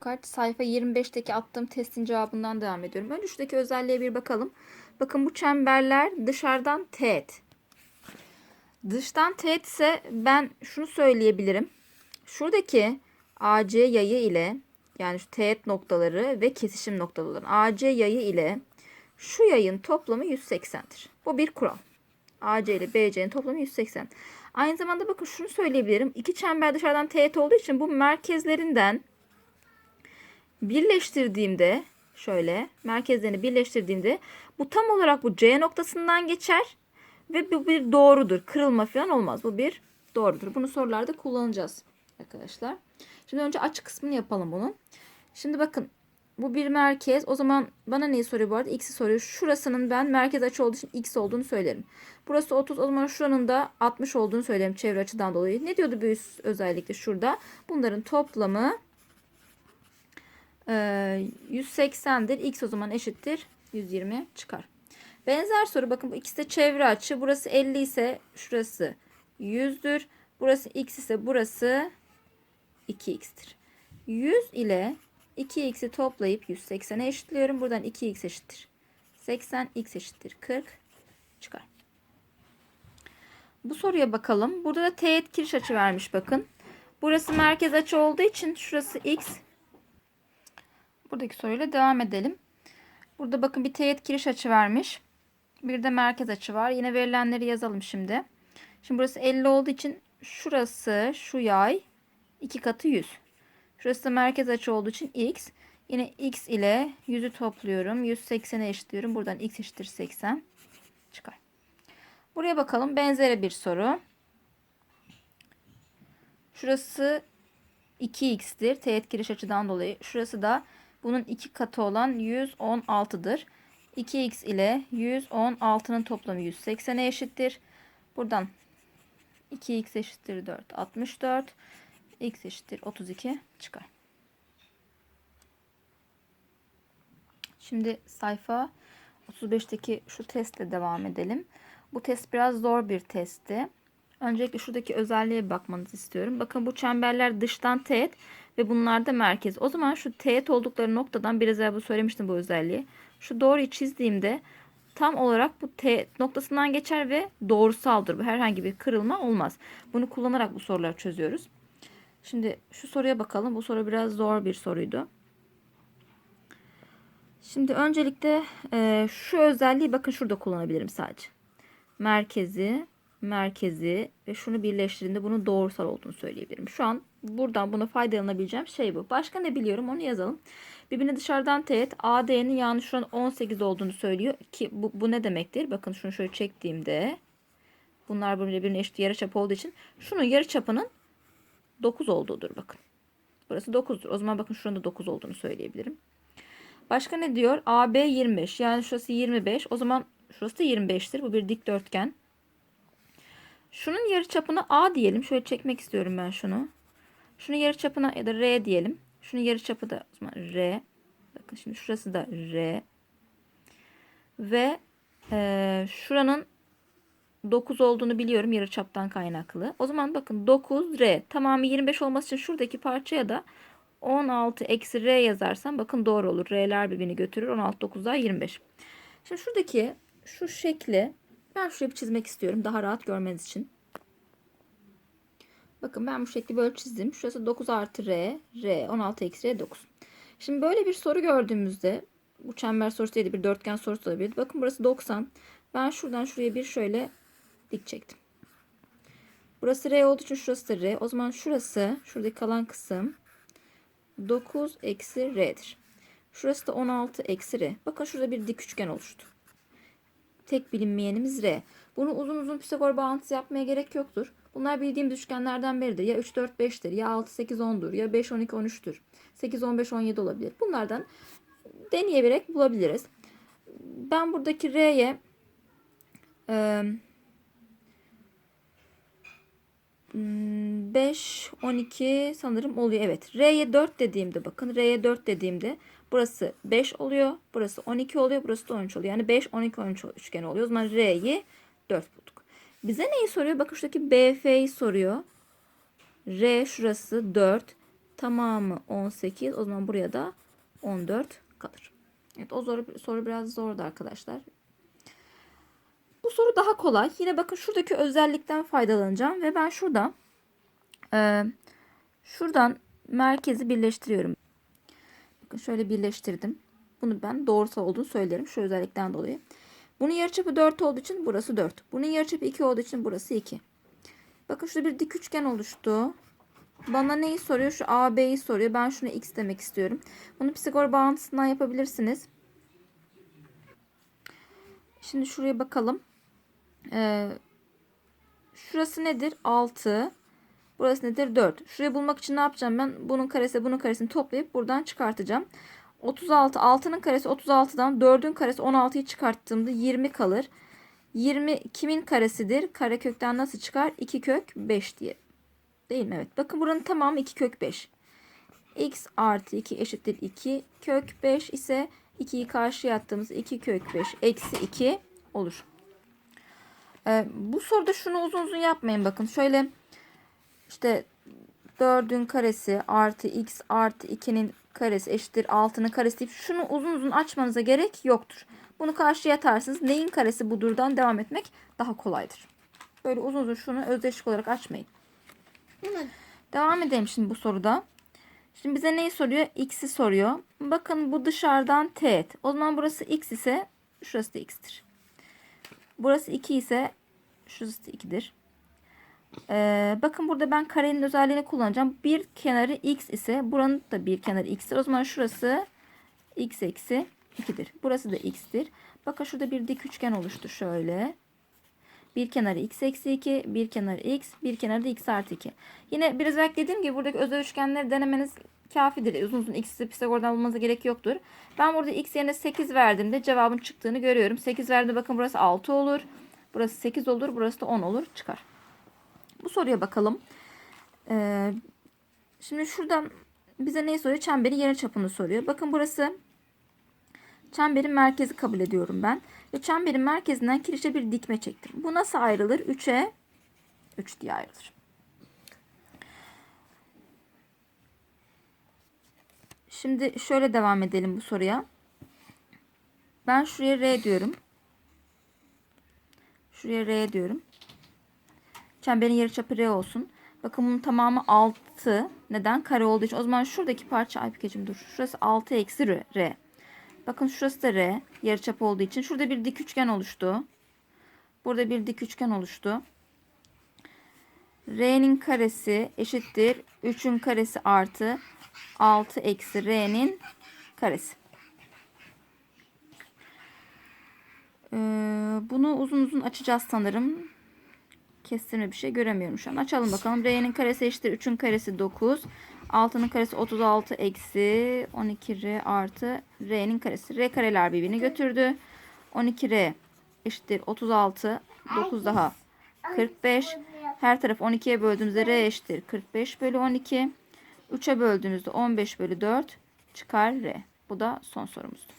Kaç sayfa 25'teki attığım testin cevabından devam ediyorum. Önce şuradaki özelliğe bir bakalım. Bakın bu çemberler dışarıdan teğet. Dıştan teğet ise ben şunu söyleyebilirim. Şuradaki AC yayı ile yani şu teğet noktaları ve kesişim noktaları AC yayı ile şu yayın toplamı 180'dir. Bu bir kural. AC ile BC'nin toplamı 180. Aynı zamanda bakın şunu söyleyebilirim. İki çember dışarıdan teğet olduğu için bu merkezlerinden birleştirdiğimde şöyle merkezlerini birleştirdiğimde bu tam olarak bu C noktasından geçer ve bu bir doğrudur. Kırılma falan olmaz. Bu bir doğrudur. Bunu sorularda kullanacağız arkadaşlar. Şimdi önce açı kısmını yapalım bunun. Şimdi bakın bu bir merkez. O zaman bana neyi soruyor bu arada? X'i soruyor. Şurasının ben merkez açı olduğu için X olduğunu söylerim. Burası 30. O zaman şuranın da 60 olduğunu söylerim çevre açıdan dolayı. Ne diyordu üst özellikle şurada? Bunların toplamı e, 180'dir. X o zaman eşittir 120 çıkar. Benzer soru bakın bu ikisi de çevre açı. Burası 50 ise şurası 100'dür. Burası x ise burası 2x'tir. 100 ile 2x'i toplayıp 180'e eşitliyorum. Buradan 2x eşittir. 80 x eşittir 40 çıkar. Bu soruya bakalım. Burada da teğet kiriş açı vermiş bakın. Burası merkez açı olduğu için şurası x. Buradaki soruyla devam edelim. Burada bakın bir teğet kiriş açı vermiş. Bir de merkez açı var. Yine verilenleri yazalım şimdi. Şimdi burası 50 olduğu için şurası şu yay 2 katı 100. Şurası da merkez açı olduğu için x. Yine x ile 100'ü topluyorum. 180'e eşitliyorum. Buradan x eşittir 80 çıkar. Buraya bakalım. Benzeri bir soru. Şurası 2x'tir. Teğet giriş açıdan dolayı. Şurası da bunun iki katı olan 116'dır. 2x ile 116'nın toplamı 180'e eşittir. Buradan 2x eşittir 4. 64. x eşittir 32 çıkar. Şimdi sayfa 35'teki şu testle devam edelim. Bu test biraz zor bir testti. Öncelikle şuradaki özelliğe bakmanızı istiyorum. Bakın bu çemberler dıştan teğet ve bunlar da merkez. O zaman şu teğet oldukları noktadan biraz evvel söylemiştim bu özelliği. Şu doğruyu çizdiğimde tam olarak bu teğet noktasından geçer ve doğrusaldır. Bu herhangi bir kırılma olmaz. Bunu kullanarak bu soruları çözüyoruz. Şimdi şu soruya bakalım. Bu soru biraz zor bir soruydu. Şimdi öncelikle e, şu özelliği bakın şurada kullanabilirim sadece. Merkezi, merkezi ve şunu birleştirdiğinde bunun doğrusal olduğunu söyleyebilirim. Şu an buradan buna faydalanabileceğim şey bu. Başka ne biliyorum onu yazalım. Birbirine dışarıdan teğet AD'nin yani şu an 18 olduğunu söylüyor ki bu, bu ne demektir? Bakın şunu şöyle çektiğimde bunlar birbirine eşit yarıçap olduğu için şunun yarıçapının 9 olduğudur bakın. Burası 9'dur. O zaman bakın şuranın da 9 olduğunu söyleyebilirim. Başka ne diyor? AB 25. Yani şurası 25. O zaman şurası da 25'tir. Bu bir dikdörtgen. Şunun yarıçapına A diyelim. Şöyle çekmek istiyorum ben şunu. Şunun yarıçapına ya da R diyelim. Şunun yarıçapı da o zaman R. Bakın şimdi şurası da R. Ve e, şuranın 9 olduğunu biliyorum yarıçaptan kaynaklı. O zaman bakın 9 R. Tamamı 25 olması için şuradaki parçaya da 16 eksi R yazarsam bakın doğru olur. R'ler birbirini götürür. 16 9 daha 25. Şimdi şuradaki şu şekli ben şuraya bir çizmek istiyorum. Daha rahat görmeniz için. Bakın ben bu şekli böyle çizdim. Şurası 9 artı R. R 16 eksi R 9. Şimdi böyle bir soru gördüğümüzde bu çember sorusu değil bir dörtgen sorusu olabilir. Bakın burası 90. Ben şuradan şuraya bir şöyle dik çektim. Burası R olduğu için şurası da R. O zaman şurası şuradaki kalan kısım 9 eksi R'dir. Şurası da 16 eksi R. Bakın şurada bir dik üçgen oluştu. Tek bilinmeyenimiz R. Bunu uzun uzun Pisagor bağıntısı yapmaya gerek yoktur. Bunlar bildiğimiz üçgenlerden biridir. Ya 3, 4, 5'tir. Ya 6, 8, 10'dur. Ya 5, 12, 13'tür. 8, 15, 17 olabilir. Bunlardan deneyerek bulabiliriz. Ben buradaki R'ye e, 5, 12 sanırım oluyor. Evet. R'ye 4 dediğimde bakın. R'ye 4 dediğimde burası 5 oluyor. Burası 12 oluyor. Burası da 13 oluyor. Yani 5, 12, 13 üçgen oluyor. O zaman R'yi 4 bulduk. Bize neyi soruyor? Bakın şuradaki BF'yi soruyor. R şurası 4. tamamı 18. O zaman buraya da 14 kalır. Evet o soru, soru biraz zordu arkadaşlar. Bu soru daha kolay. Yine bakın şuradaki özellikten faydalanacağım ve ben şurada e, şuradan merkezi birleştiriyorum. Şöyle birleştirdim. Bunu ben doğrusal olduğunu söylerim şu özellikten dolayı. Bunun yarıçapı 4 olduğu için burası 4. Bunun yarıçapı 2 olduğu için burası 2. Bakın şurada bir dik üçgen oluştu. Bana neyi soruyor? Şu AB'yi soruyor. Ben şunu x demek istiyorum. Bunu Pisagor bağıntısından yapabilirsiniz. Şimdi şuraya bakalım. Ee, şurası nedir? 6. Burası nedir? 4. Şurayı bulmak için ne yapacağım ben? Bunun karesi bunun karesini toplayıp buradan çıkartacağım. 36. 6'nın karesi 36'dan 4'ün karesi 16'yı çıkarttığımda 20 kalır. 20 kimin karesidir? Karekökten nasıl çıkar? 2 kök 5 diye. Değil mi? Evet. Bakın buranın tamamı 2 kök 5. x artı 2 eşittir 2 kök 5 ise 2'yi karşıya attığımız 2 kök 5 eksi 2 olur. Ee, bu soruda şunu uzun uzun yapmayın. Bakın şöyle işte 4'ün karesi artı x artı 2'nin karesi eşittir 6'nın karesi deyip şunu uzun uzun açmanıza gerek yoktur. Bunu karşıya atarsınız. Neyin karesi budurdan devam etmek daha kolaydır. Böyle uzun uzun şunu özdeşlik olarak açmayın. Devam edelim şimdi bu soruda. Şimdi bize neyi soruyor? X'i soruyor. Bakın bu dışarıdan teğet. O zaman burası x ise şurası da x'tir. Burası 2 ise şurası da 2'dir. Ee, bakın burada ben karenin özelliğini kullanacağım. Bir kenarı x ise buranın da bir kenarı x'tir. O zaman şurası x eksi 2'dir. Burası da x'tir. Bakın şurada bir dik üçgen oluştu şöyle. Bir kenarı x eksi 2, bir kenarı x, bir kenarı da x artı 2. Yine biraz evvel dediğim gibi buradaki özel üçgenleri denemeniz kafidir. Uzun uzun x'i Pisagor'dan bulmanıza gerek yoktur. Ben burada x yerine 8 verdiğimde cevabın çıktığını görüyorum. 8 verdiğimde bakın burası 6 olur. Burası 8 olur. Burası da 10 olur. Çıkar. Bu soruya bakalım. Ee, şimdi şuradan bize neyi soruyor? Çemberin yarıçapını soruyor. Bakın burası çemberin merkezi kabul ediyorum ben. Ve çemberin merkezinden kirişe bir dikme çektim. Bu nasıl ayrılır? 3'e 3 diye ayrılır. Şimdi şöyle devam edelim bu soruya. Ben şuraya R diyorum. Şuraya R diyorum. Çemberin yarıçapı R olsun. Bakın bunun tamamı 6. Neden? Kare olduğu için. O zaman şuradaki parça Aybükeciğim dur. Şurası 6 eksi R. R. Bakın şurası da R. Yarıçap olduğu için. Şurada bir dik üçgen oluştu. Burada bir dik üçgen oluştu. R'nin karesi eşittir. 3'ün karesi artı 6 eksi R'nin karesi. Ee, bunu uzun uzun açacağız sanırım. Kestirme bir şey göremiyorum şu an. Açalım bakalım. R'nin karesi eşittir. 3'ün karesi 9. 6'nın karesi 36 eksi 12R artı R'nin karesi. R kareler birbirini götürdü. 12R eşittir 36. 9 daha 45. Her taraf 12'ye böldüğümüzde R eşittir 45 bölü 12. 3'e böldüğümüzde 15 bölü 4 çıkar R. Bu da son sorumuzdu.